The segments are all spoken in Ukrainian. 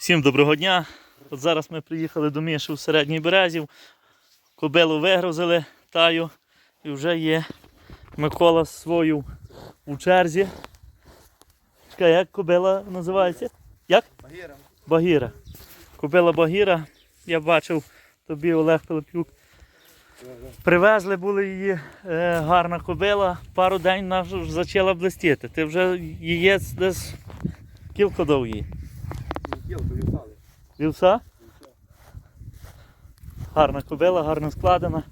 Всім доброго дня. От зараз ми приїхали до Міші в середній березів. Кобилу вигрузили таю і вже є Микола свою у черзі. Чекай, як кобила називається? Як? Багіра. Багіра. Кобила Багіра. Я бачив тобі Олег Пилипюк. Привезли були її е, гарна кобила, пару день вона вже почала блистіти. Ти вже її десь кілька дав їй. Тілку вівсали. Вівса? Гарна кобила, гарно складена.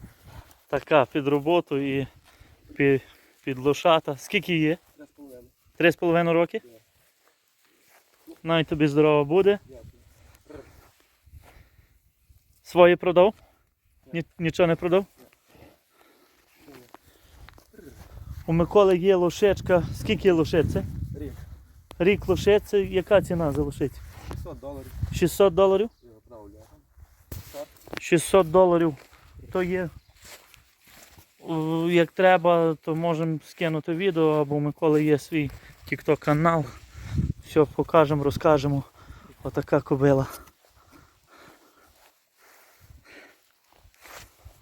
Така під роботу і під, під лошата. Скільки є? Три з половиною. Три з половиною роки? Навіть тобі здорово буде. Дякую. Свої продав? Ні, нічого не продав? У Миколи є лошечка. Скільки є лошиці? Рік. Рік лошиці. Яка ціна за лошицю? 600 доларів. 600 доларів? 600 доларів. То є. Як треба, то можемо скинути відео, або Миколи є свій TikTok канал. Все покажемо, розкажемо. Отака кобила.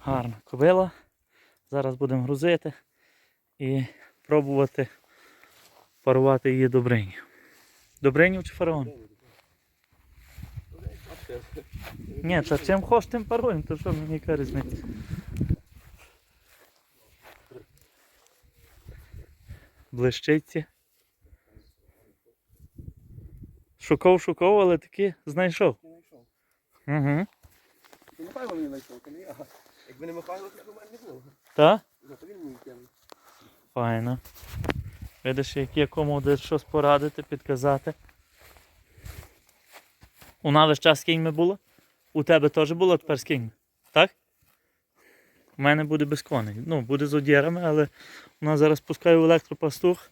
Гарна кобила. Зараз будемо грузити і пробувати парувати її добриню. Добриню чи фараон? Ні, та чим хоч тим паруємо, то що мені яка різниця? Блищиці. Шукав, шукав, але таки знайшов. Угу. Михайло мені знайшов, то не я. Якби не Михайло, то мене не було. Та? Ну, то він мені кинув. Файно. Видиш, як є кому десь щось порадити, підказати. У нас весь час з кіньми було? У тебе теж було тепер з кіньми? Так? У мене буде без коней. Ну, буде з одірами, але у нас зараз пускаю електропастух,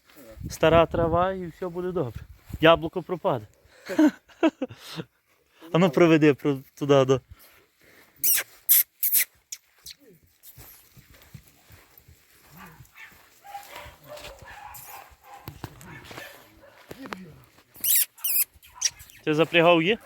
стара трава і все буде добре. Яблуко пропаде. А ну проведи туди до. Ти запрягав є?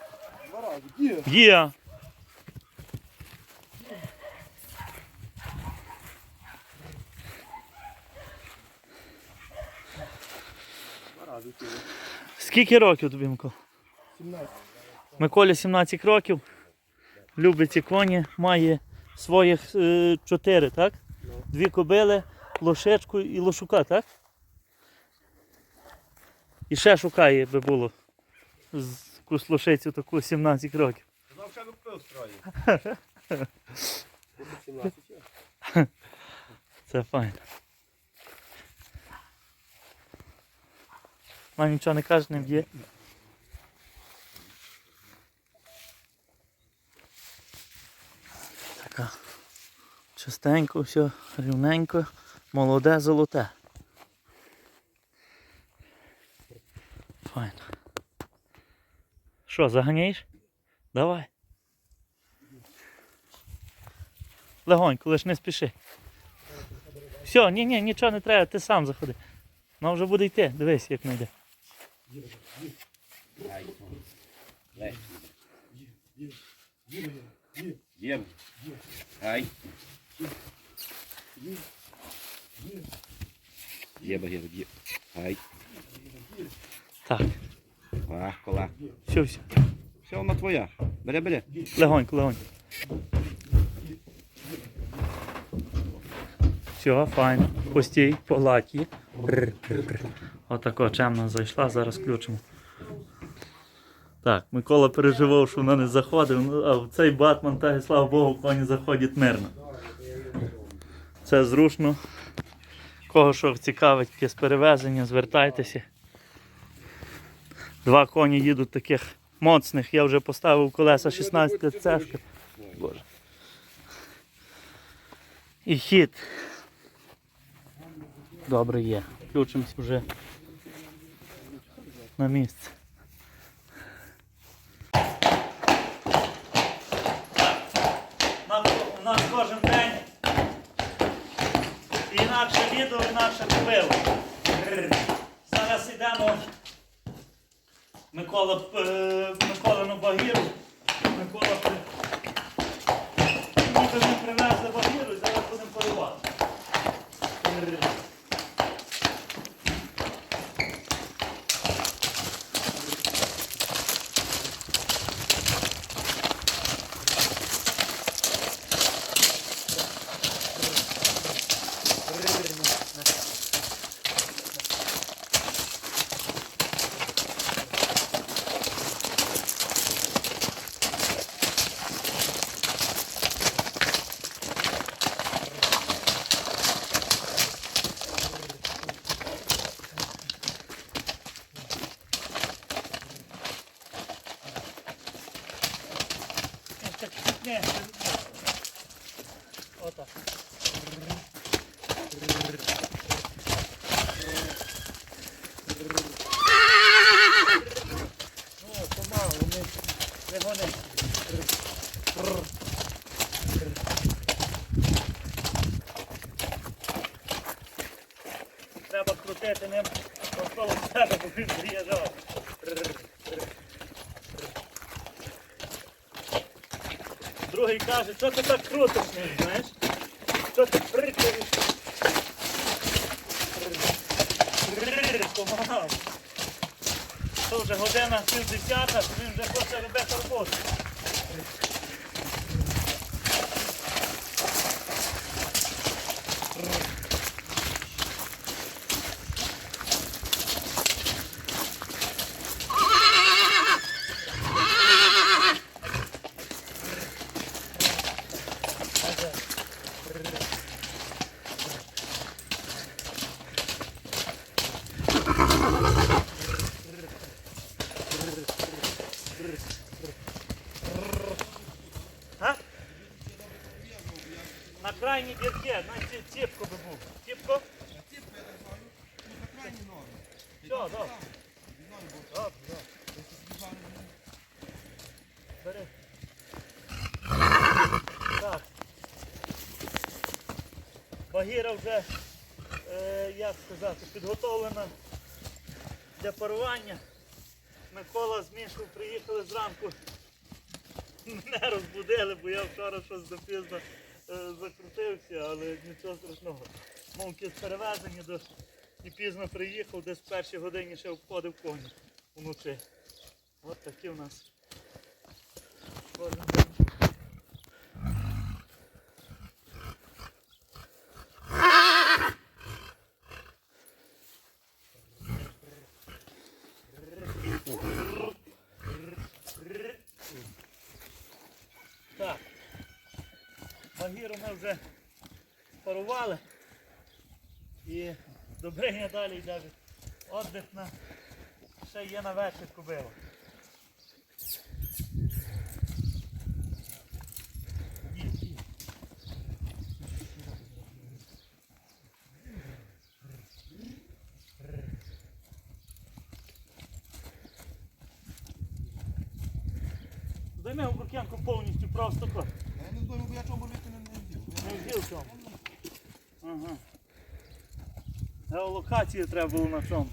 Рази тіло. Скільки років тобі, Микола? 17. Миколі 17 років. Любить ці коні, має своїх е, чотири, так? Ну. Дві кобили, лошечку і лошука, так? І ще шукає, би було. З якусь лошицю таку 17 років. Що купив строю. 17 є. Це файно. Вона нічого не каже, не б'є. Така чистенько, все рівненько, молоде, золоте. Файно. Що, заганяєш? Давай. Легонько, лиш не спіши. Все, ні, ні, нічого не треба, ти сам заходи. Вона вже буде йти, дивись, як не йде. Ай. Є багір, є. Ай. Так, А, кола. все, все. Все, вона Бере, бере. Легонько, легонько. Все, файно. Постій, погладь її. Брр. Отако чемно зайшла, зараз включимо. Так, Микола переживав, що вона не заходить, ну, а в цей батман, та й слава Богу, коні заходять мирно. Це зручно. Кого що цікавить якесь перевезення, звертайтеся. Два коні їдуть таких моцних. Я вже поставив колеса 16 цешка. Боже. І хід. Добре є. Включимось вже на місце. У нас кожен день інакше відео, інакше купило. Зараз йдемо Микола, е, Микола на Багіру. Микола при... Ніби ми привезли Багіру і зараз будемо парувати. Отак. Ну, помалу, не, не гони. Треба крутити ним навколо себе, бо він приїжджав. Каже, що ти так крутиш не знаєш? Що ти прикривиш? Помагав. Це вже година пів десята, він вже хоче робити роботу. А? На крайній дірці, на ці- ціпку би був. Ціпку? Все, добре. Добре, добре. Бери. Так. Багіра вже, е, як сказати, підготовлена для парування. Микола з Мішою приїхали зранку. Мене розбудили, бо я вчора щось запізно е, закрутився, але нічого страшного. Мовки перевезені до і пізно приїхав, десь в першій годині ще обходив коні вночі. От такі в нас. Багіру ми вже спарували. І добриня далі йде. Отдих на ще є на вечір кубило. Займи Буркенко повністю просто. Я не знаю, бо я чому Ага. Геолокацію треба було на чому.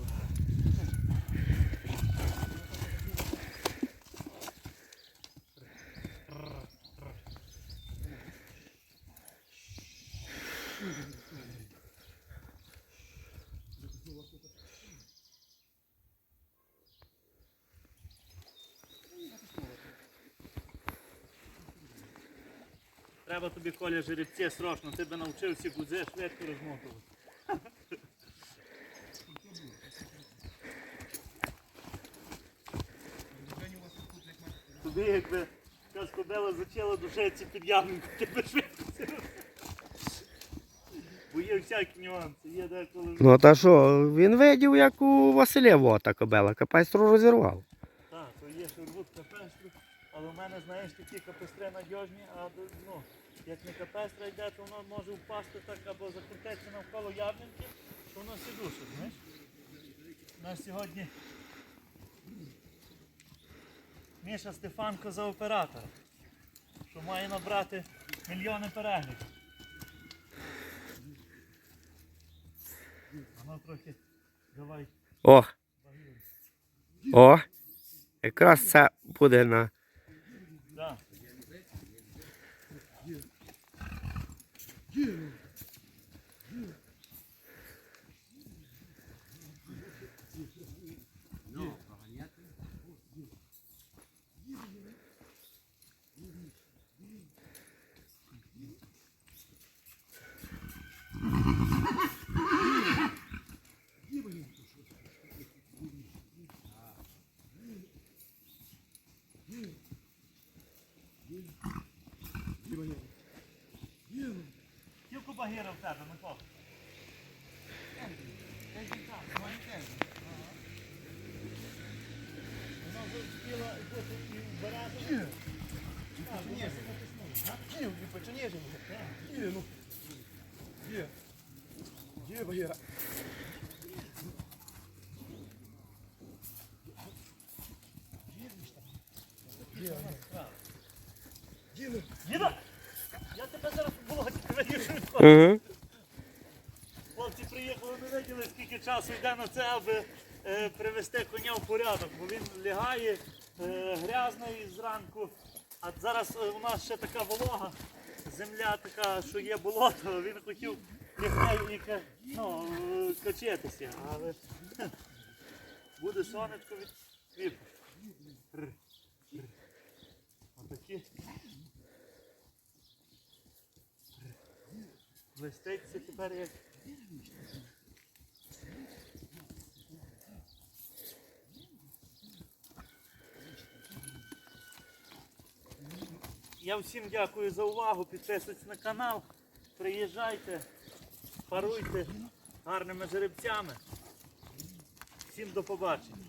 Треба тобі коля жеребці срочно, ти би навчився гудзе швидко розмотувати. Тобі якби якась кобила зачала душеться під яминку, ти би швидко це. Бо є всякі нюанси, є деколи. Ну та що, він видів, як у Василя вота кобела, капайстру розірвав. Так, то є шурбут капестру, але в мене, знаєш, такі капестри надіжні, а ну, як не капестра йде, то воно може впасти так або закрутитися навколо явненки, що воно сідушить, знаєш. У нас сьогодні Міша Стефанко за оператора, що має набрати мільйони переглядів. Воно трохи давай О! О! Якраз це буде на. Скільки багіра в тебе, Микола? Є, починєш? Є, ну. Є. Є, Багіра. Діда! Я тебе зараз. Хлопці приїхали, не виділи, скільки часу йде на це, аби е, привести коня в порядок, бо він лягає е, грязний зранку. А зараз е, у нас ще така волога, земля така, що є болото, він хотів лягти і ну, е, качатися, але буде сонечко від. Отакі. Листиться тепер як. Я всім дякую за увагу. Підписуйтесь на канал. Приїжджайте, паруйте гарними жеребцями. Всім до побачення.